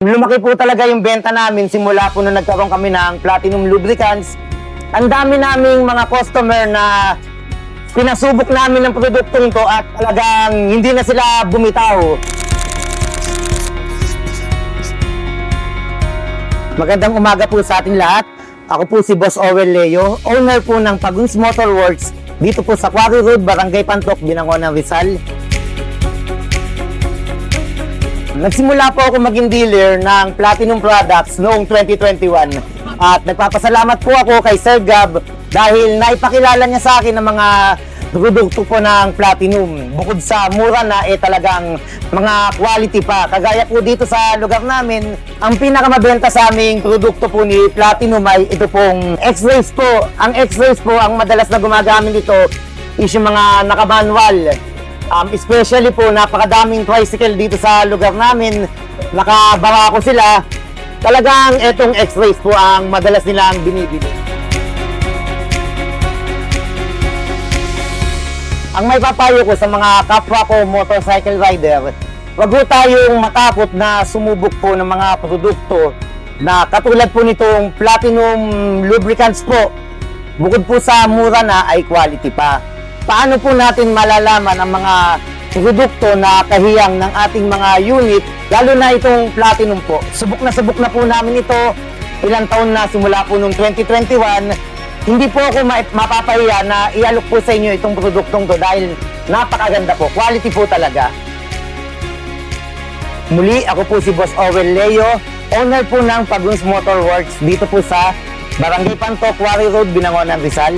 Lumaki po talaga yung benta namin simula po nung nagkaroon kami ng Platinum Lubricants. Ang dami naming mga customer na pinasubok namin ng produktong to at talagang hindi na sila bumitaw. Magandang umaga po sa ating lahat. Ako po si Boss Owel Leo, owner po ng Paguns Motor Works dito po sa Quarry Road, Barangay Pantok, Binangonan, Rizal. Nagsimula po ako maging dealer ng Platinum Products noong 2021 at nagpapasalamat po ako kay Sir Gab dahil naipakilala niya sa akin ng mga produkto po ng Platinum. Bukod sa mura na eh talagang mga quality pa. Kagaya po dito sa lugar namin, ang pinakamabenta sa aming produkto po ni Platinum ay ito pong X-Rays po. Ang X-Rays po, ang madalas na gumagamit dito is yung mga naka-manual. Um, especially po, napakadaming tricycle dito sa lugar namin. Nakabara ko sila. Talagang etong X-Rays po ang madalas nilang binibili. Ang may papayo ko sa mga kapwa ko motorcycle rider, wag po tayong matakot na sumubok po ng mga produkto na katulad po nitong Platinum Lubricants po. Bukod po sa mura na ay quality pa. Paano po natin malalaman ang mga produkto na kahiyang ng ating mga unit, lalo na itong Platinum po. Subok na subok na po namin ito. Ilang taon na simula po noong 2021. Hindi po ako ma- mapapahiya na ialok po sa inyo itong produktong to dahil napakaganda po. Quality po talaga. Muli, ako po si Boss Owel Leo, owner po ng Paguns Motor Works dito po sa Barangay Pantok, Quarry Road, Binangonan, Rizal.